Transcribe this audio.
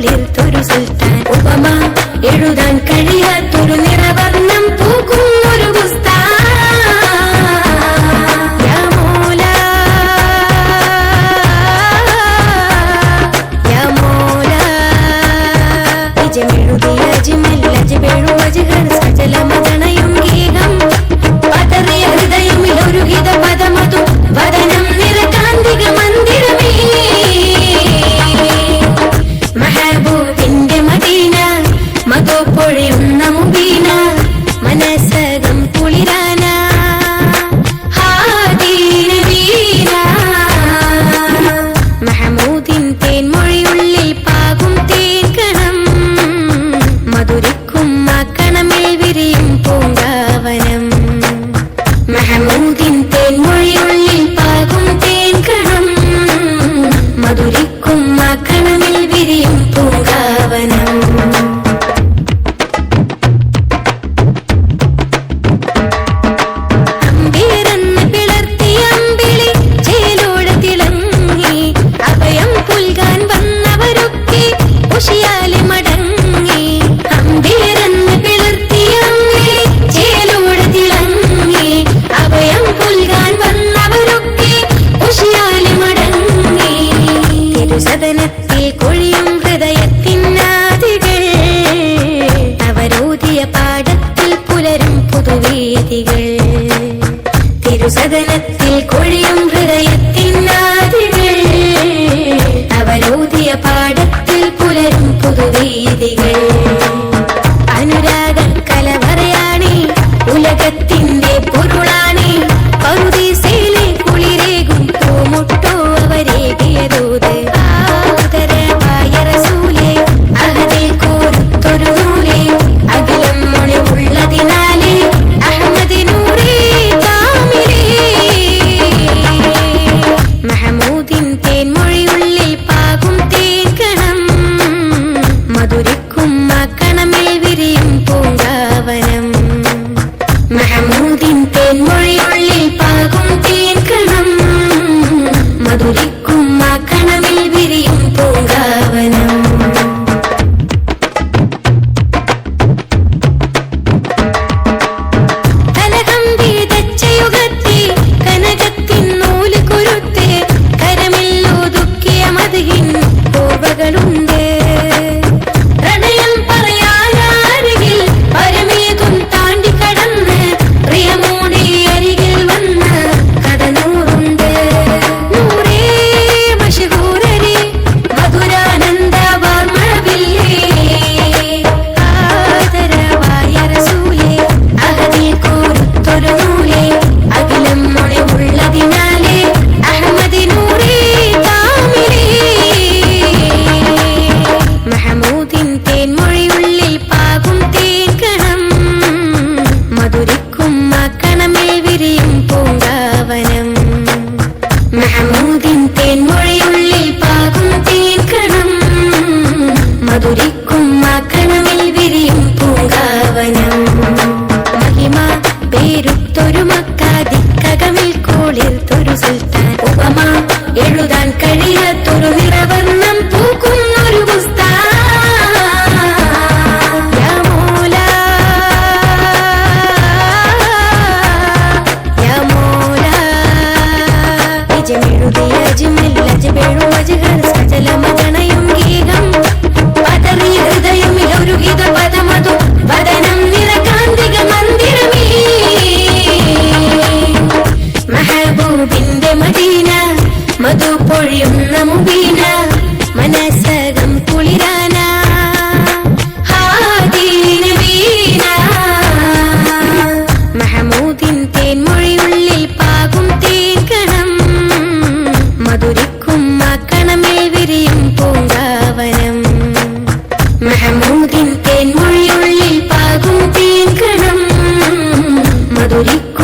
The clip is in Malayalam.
தோளில் தொரு சுல்தான் உபமா எழுதான் கழியாத்தொரு நிறவர்ணம் பூக்கும். പൊഴിയുന്ന മുബീന മനസ്സകം കുളിരാന മഹമൂദിൻ തേൻ മൊഴിയുള്ളിൽ പാകും തേൻ കണം മധുരിക്കും ആക്കണമിൽ വിരിയും പൂങ്കാവനം. മഹമൂദിൻ തേൻ മൊഴിയുള്ളിൽ പാകും തേൻ കണം മധുരിക്കും ആക്കണമിൽ വിരിയും പൂങ്കാവനം. തേൻമൊഴിയുള്ളിൽ മധുരിക്കും